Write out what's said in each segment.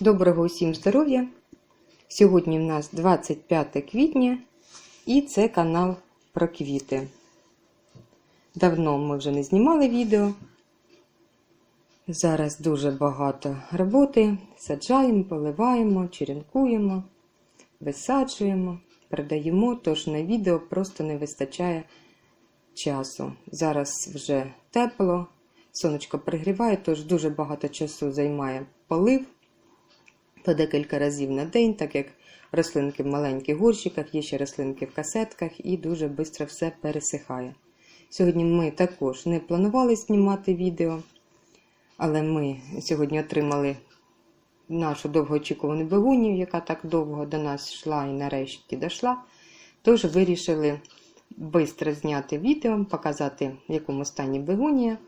Доброго усім здоров'я! Сьогодні в нас 25 квітня і це канал про квіти. Давно ми вже не знімали відео. Зараз дуже багато роботи. Саджаємо, поливаємо, черенкуємо, висаджуємо, продаємо, тож на відео просто не вистачає часу. Зараз вже тепло, сонечко пригріває, тож дуже багато часу займає полив по декілька разів на день, так як рослинки в маленьких горщиках, є ще рослинки в касетках і дуже швидко все пересихає. Сьогодні ми також не планували знімати відео, але ми сьогодні отримали нашу довгоочікувану бегунію, яка так довго до нас йшла і нарешті дійшла. Тож вирішили швидко зняти відео, показати, в якому стані бегунія.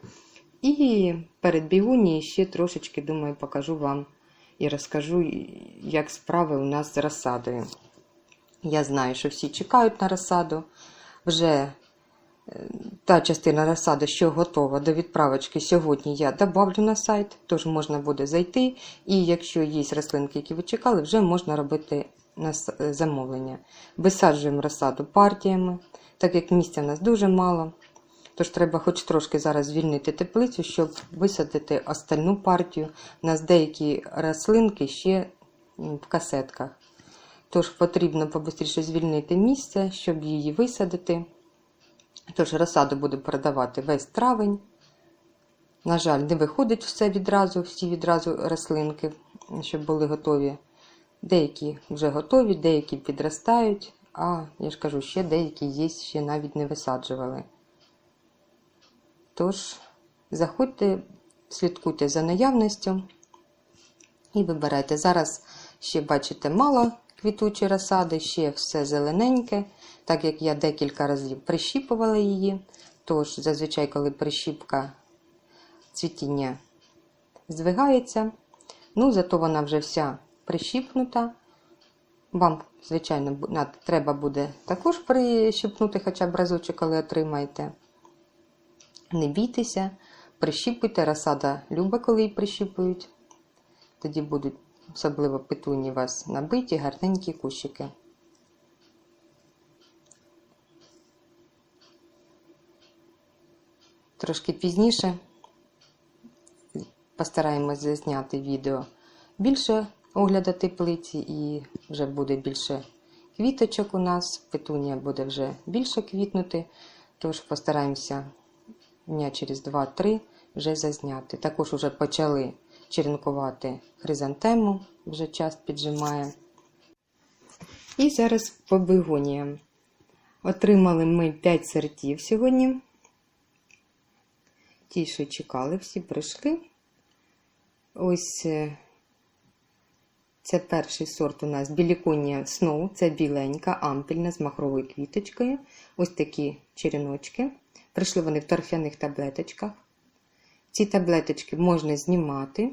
І перед бігунією ще трошечки, думаю, покажу вам і розкажу, як справи у нас з розсадою. Я знаю, що всі чекають на розсаду. Вже та частина розсади, що готова до відправочки, сьогодні я добавлю на сайт, тож можна буде зайти. І якщо є рослинки, які ви чекали, вже можна робити замовлення. Висаджуємо розсаду партіями, так як місця в нас дуже мало. Тож треба хоч трошки зараз звільнити теплицю, щоб висадити остальну партію. У нас деякі рослинки ще в касетках. Тож потрібно побистріше звільнити місце, щоб її висадити. Тож розсаду буду продавати весь травень. На жаль, не виходить все відразу, всі відразу рослинки, щоб були готові. Деякі вже готові, деякі підростають, а я ж кажу, ще деякі є, ще навіть не висаджували. Тож, заходьте, слідкуйте за наявністю і вибирайте. Зараз ще, бачите, мало квітучої розсади, ще все зелененьке, так як я декілька разів прищіпувала її. Тож, зазвичай, коли прищіпка цвітіння здвигається, ну, зато вона вже вся прищіпнута. Вам, звичайно, треба буде також прищипнути хоча б разочок, коли отримаєте. Не бійтеся, прищіпуйте, розсада любить, коли її прищіпують. Тоді будуть особливо петуні вас набиті, гарненькі кущики. Трошки пізніше постараємось зазняти відео більше огляду теплиці і вже буде більше квіточок у нас, петунія буде вже більше квітнути, тож постараємося дня через 2-3 вже зазняти. Також вже почали черенкувати хризантему, вже час піджимає. І зараз по бегоніям. Отримали ми 5 сортів сьогодні. Ті, що чекали, всі прийшли. Ось е, це перший сорт у нас біліконія Snow, це біленька, ампільна з махровою квіточкою. Ось такі череночки. Прийшли вони в торфяних таблеточках. Ці таблеточки можна знімати,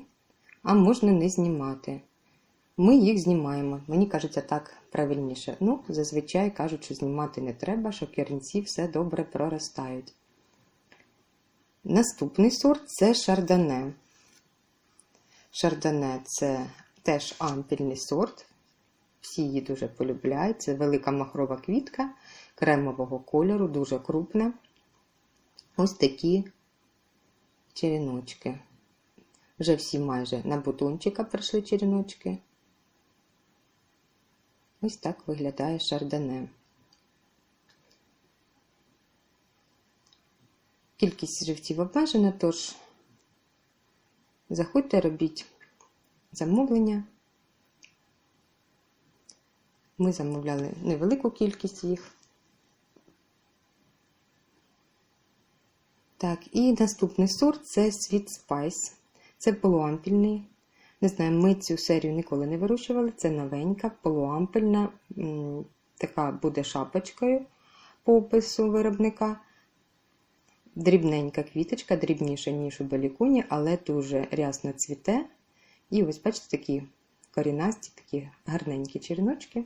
а можна не знімати. Ми їх знімаємо. Мені кажеться так правильніше. Ну, зазвичай кажуть, що знімати не треба, що керінці все добре проростають. Наступний сорт це шардоне. Шардоне це теж ампільний сорт. Всі її дуже полюбляють. Це велика махрова квітка кремового кольору, дуже крупна. Ось такі череночки. Вже всі майже на бутончика прийшли череночки. Ось так виглядає шардоне. Кількість живців обмежена, тож заходьте, робіть замовлення. Ми замовляли невелику кількість їх. Так, і наступний сорт це Sweet Spice. Це полуампільний. Не знаю, ми цю серію ніколи не вирощували. Це новенька, полуампільна, така буде шапочкою по опису виробника. Дрібненька квіточка, дрібніша, ніж у балікуні, але дуже рясно цвіте. І ось, бачите, такі корінасті, такі гарненькі черіночки,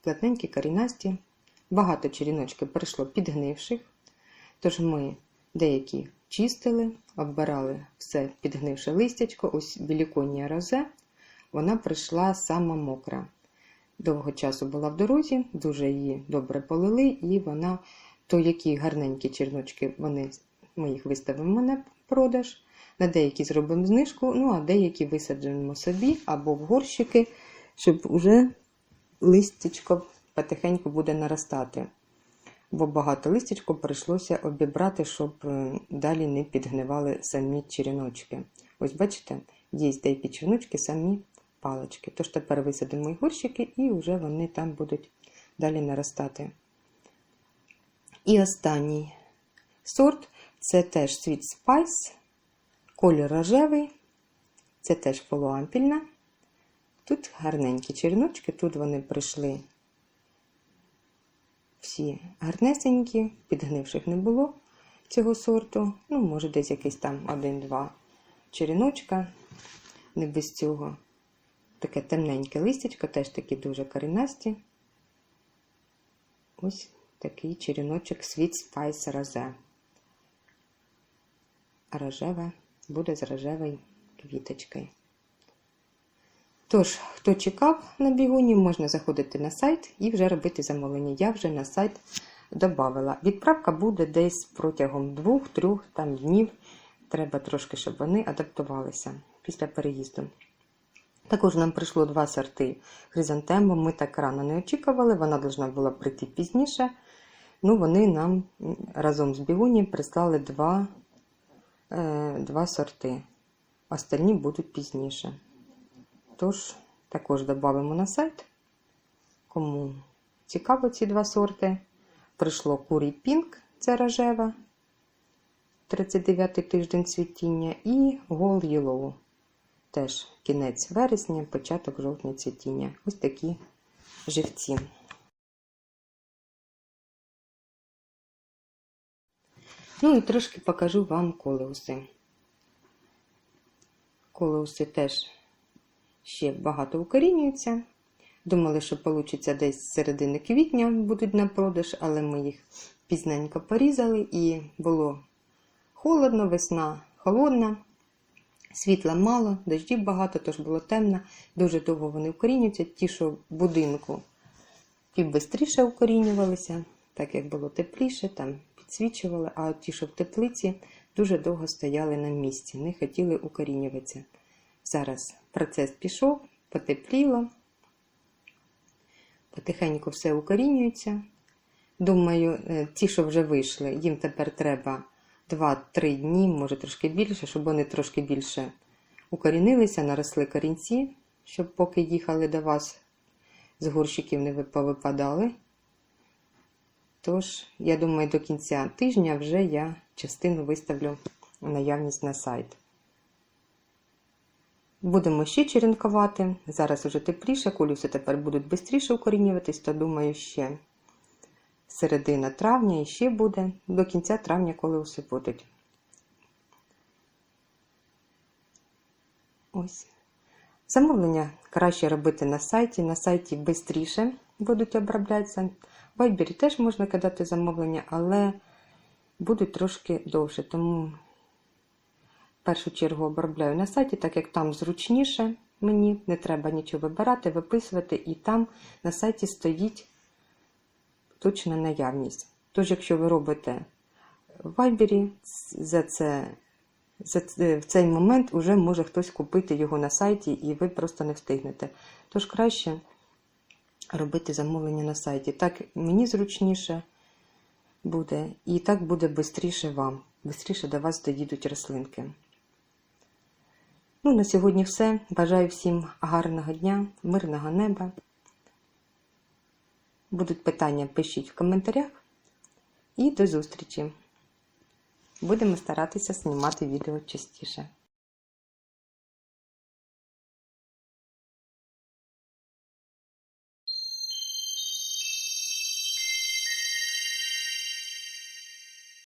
плотненькі корінасті. Багато черіночків прийшло підгнивших. Тож ми Деякі чистили, оббирали все підгнивше листячко, ось біліконія розе, вона прийшла сама мокра. Довго часу була в дорозі, дуже її добре полили, і вона, то які гарненькі черночки, вони, ми їх виставимо на продаж. На деякі зробимо знижку, ну а деякі висаджуємо собі або в горщики, щоб уже листячко потихеньку буде наростати. Бо багато листячко прийшлося обібрати, щоб е, далі не підгнивали самі черіночки. Ось бачите, є деякі черночки, самі палички. Тож тепер висадимо і горщики, і вже вони там будуть далі наростати. І останній сорт це теж Sweet Spice, колір рожевий, це теж полуампільна. Тут гарненькі черночки, тут вони прийшли всі гарнесенькі, підгнивших не було цього сорту. Ну, може, десь якийсь там один-два черіночка, не без цього. Таке темненьке листячко, теж такі дуже корінасті. Ось такий черіночок Sweet Spice Rose. Рожеве буде з рожевою квіточкою. Тож, хто чекав на бігуні, можна заходити на сайт і вже робити замовлення. Я вже на сайт додавала. Відправка буде десь протягом 2-3 днів. Треба трошки, щоб вони адаптувалися після переїзду. Також нам прийшло два сорти хризантему. Ми так рано не очікували, вона повинна була прийти пізніше. Ну, вони нам разом з бігуні прислали два, е, два сорти. Остальні будуть пізніше. Тож, також додамо на сайт. Кому цікаво ці два сорти. Прийшло курій пінк, це рожева, 39 тиждень цвітіння, і Gold Yellow. Теж кінець вересня, початок жовтня цвітіння. Ось такі живці. Ну і трошки покажу вам колеуси. Колеуси теж ще багато укорінюються. Думали, що вийде десь з середини квітня будуть на продаж, але ми їх пізненько порізали і було холодно, весна холодна, світла мало, дождів багато, тож було темно. Дуже довго вони укорінюються. Ті, що в будинку півбистріше укорінювалися, так як було тепліше, там підсвічували, а ті, що в теплиці, дуже довго стояли на місці, не хотіли укорінюватися. Зараз процес пішов, потепліло, потихеньку все укорінюється. Думаю, е, ті, що вже вийшли, їм тепер треба 2-3 дні, може трошки більше, щоб вони трошки більше укорінилися, наросли корінці, щоб поки їхали до вас, з горщиків не повипадали. Тож, я думаю, до кінця тижня вже я частину виставлю наявність на сайт. Будемо ще черенкувати. Зараз уже тепліше, колюси тепер будуть швидше укорінюватись, то думаю, ще середина травня і ще буде до кінця травня, коли усе будуть. Ось. Замовлення краще робити на сайті. На сайті швидше будуть оброблятися. В Viber теж можна кидати замовлення, але будуть трошки довше. Тому першу чергу обробляю на сайті, так як там зручніше мені, не треба нічого вибирати, виписувати, і там на сайті стоїть точна наявність. Тож, якщо ви робите в Viber, за це, за це, в цей момент вже може хтось купити його на сайті, і ви просто не встигнете. Тож краще робити замовлення на сайті. Так мені зручніше буде, і так буде швидше вам. Бистріше до вас доїдуть рослинки. Ну, на сьогодні все. Бажаю всім гарного дня, мирного неба. Будуть питання, пишіть в коментарях. І до зустрічі! Будемо старатися знімати відео частіше.